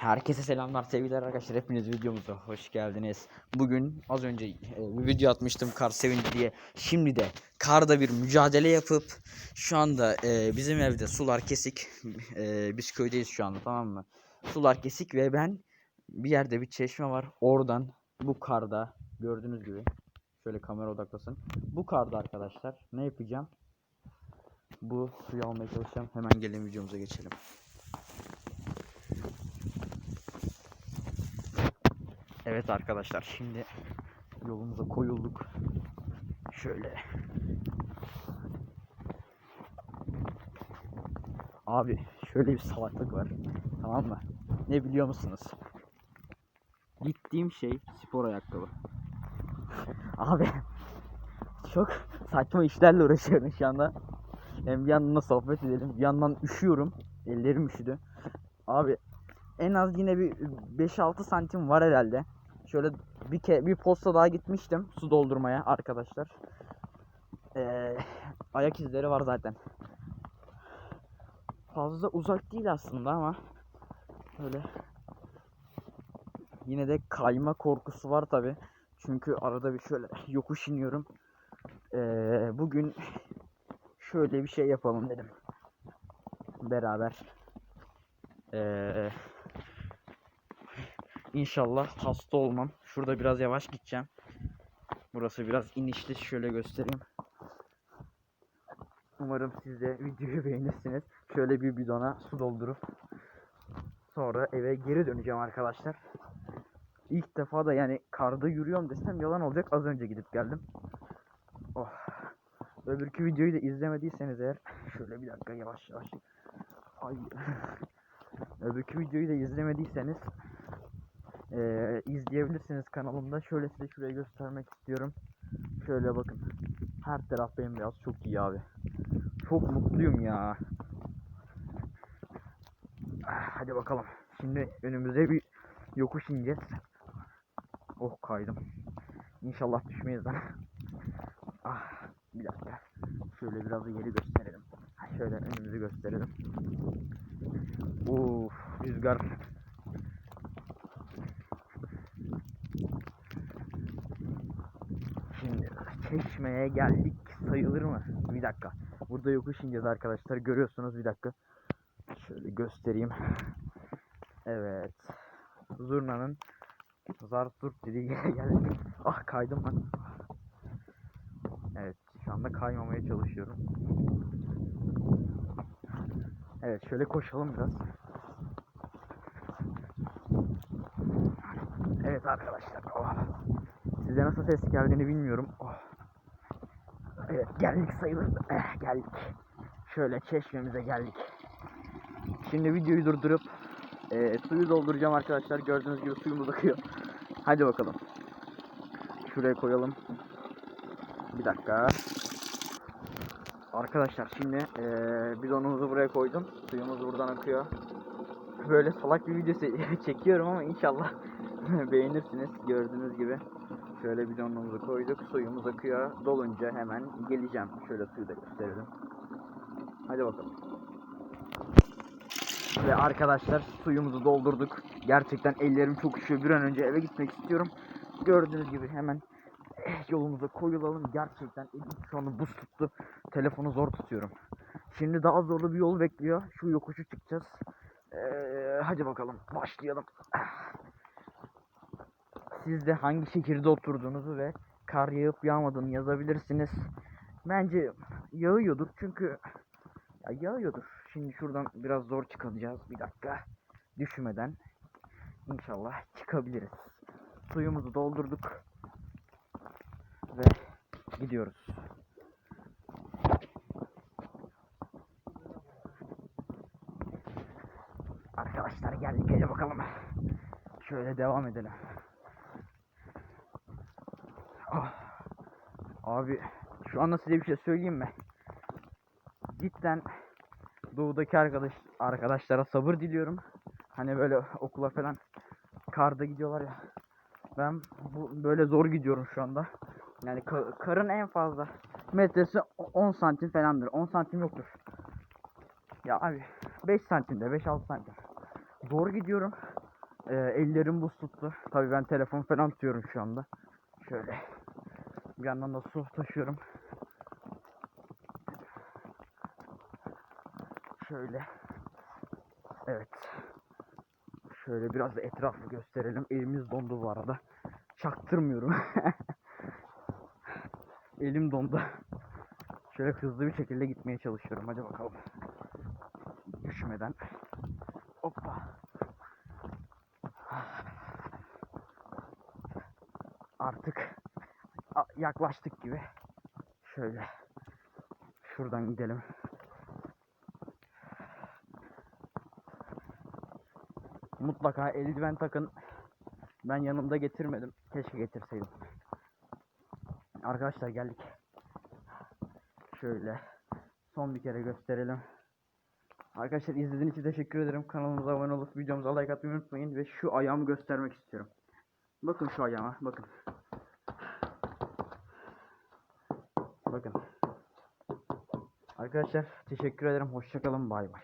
Herkese selamlar sevgiler arkadaşlar hepiniz videomuza hoş geldiniz. Bugün az önce e, bir video atmıştım kar sevinci diye. Şimdi de karda bir mücadele yapıp şu anda e, bizim evde sular kesik. E, biz köydeyiz şu anda tamam mı? Sular kesik ve ben bir yerde bir çeşme var. Oradan bu karda gördüğünüz gibi şöyle kamera odaklasın. Bu karda arkadaşlar ne yapacağım? Bu suyu almaya çalışacağım. Hemen gelin videomuza geçelim. Evet arkadaşlar şimdi yolumuza koyulduk. Şöyle. Abi şöyle bir salaklık var. Tamam mı? Ne biliyor musunuz? Gittiğim şey spor ayakkabı. Abi çok saçma işlerle uğraşıyorum şu anda. Hem bir yandan da sohbet edelim. Bir yandan üşüyorum. Ellerim üşüdü. Abi en az yine bir 5-6 santim var herhalde. Şöyle bir ke bir posta daha gitmiştim su doldurmaya arkadaşlar. Ee, ayak izleri var zaten. Fazla uzak değil aslında ama böyle yine de kayma korkusu var tabi. Çünkü arada bir şöyle yokuş iniyorum. Ee, bugün şöyle bir şey yapalım dedim. Beraber. Ee, İnşallah hasta olmam. Şurada biraz yavaş gideceğim. Burası biraz inişli. Şöyle göstereyim. Umarım siz de videoyu beğenirsiniz. Şöyle bir bidona su doldurup sonra eve geri döneceğim arkadaşlar. İlk defa da yani karda yürüyorum desem yalan olacak. Az önce gidip geldim. Oh. Öbürkü videoyu da izlemediyseniz eğer şöyle bir dakika yavaş yavaş. Ay. Öbürkü videoyu da izlemediyseniz ee, izleyebilirsiniz kanalımda. Şöyle size şurayı göstermek istiyorum. Şöyle bakın. Her taraf bembeyaz. Çok iyi abi. Çok mutluyum ya. Ah, Hadi bakalım. Şimdi önümüze bir yokuş ineceğiz. Oh kaydım. İnşallah düşmeyiz lan. Ah bir dakika. Şöyle biraz da yeri gösterelim. Şöyle önümüzü gösterelim. Uf rüzgar Şimdi çeşmeye geldik sayılır mı? Bir dakika. Burada yokuş ineceğiz arkadaşlar. Görüyorsunuz bir dakika. Şöyle göstereyim. Evet. Zurna'nın zart zurt dediği yere geldik. Ah kaydım lan. Evet şu anda kaymamaya çalışıyorum. Evet şöyle koşalım biraz. Evet arkadaşlar. Oh. Size nasıl ses geldiğini bilmiyorum. Oh. Evet geldik sayılır. Eh, geldik. Şöyle çeşmemize geldik. Şimdi videoyu durdurup eh, suyu dolduracağım arkadaşlar. Gördüğünüz gibi suyumuz akıyor. Hadi bakalım. Şuraya koyalım. Bir dakika. Arkadaşlar şimdi eh, bidonumuzu buraya koydum. Suyumuz buradan akıyor. Böyle salak bir video çekiyorum ama inşallah beğenirsiniz. Gördüğünüz gibi. Şöyle bidonumuzu koyduk. Suyumuz akıyor. Dolunca hemen geleceğim. Şöyle suyu da gösterelim. Hadi bakalım. Ve arkadaşlar suyumuzu doldurduk. Gerçekten ellerim çok üşüyor. Bir an önce eve gitmek istiyorum. Gördüğünüz gibi hemen eh, yolumuza koyulalım. Gerçekten elim şu anda buz tuttu. Telefonu zor tutuyorum. Şimdi daha zorlu bir yol bekliyor. Şu yokuşu çıkacağız. Ee, hadi bakalım başlayalım. Siz de hangi şehirde oturduğunuzu ve kar yağıp yağmadığını yazabilirsiniz. Bence yağıyordur çünkü ya yağıyordur. Şimdi şuradan biraz zor çıkacağız. Bir dakika. Düşmeden inşallah çıkabiliriz. Suyumuzu doldurduk ve gidiyoruz. Arkadaşlar geldik hadi bakalım. Şöyle devam edelim. Ah. Abi şu anda size bir şey söyleyeyim mi? Cidden doğudaki arkadaş arkadaşlara sabır diliyorum. Hani böyle okula falan karda gidiyorlar ya. Ben bu böyle zor gidiyorum şu anda. Yani ka- karın en fazla metresi o- 10 santim falandır. 10 santim yoktur. Ya abi 5 santimde 5-6 santim. Zor gidiyorum. Ee, ellerim buz tuttu. Tabii ben telefon falan tutuyorum şu anda. Şöyle. Bir yandan da su taşıyorum. Şöyle. Evet. Şöyle biraz da etrafı gösterelim. Elimiz dondu bu arada. Çaktırmıyorum. Elim dondu. Şöyle hızlı bir şekilde gitmeye çalışıyorum. Hadi bakalım. Düşmeden. Hoppa. Artık yaklaştık gibi. Şöyle. Şuradan gidelim. Mutlaka eldiven takın. Ben yanımda getirmedim. Keşke getirseydim. Arkadaşlar geldik. Şöyle son bir kere gösterelim. Arkadaşlar izlediğiniz için teşekkür ederim. Kanalımıza abone olup videomuza like atmayı unutmayın ve şu ayağımı göstermek istiyorum. Bakın şu ayağıma, bakın. Bakın. Arkadaşlar teşekkür ederim. Hoşçakalın. Bay bay.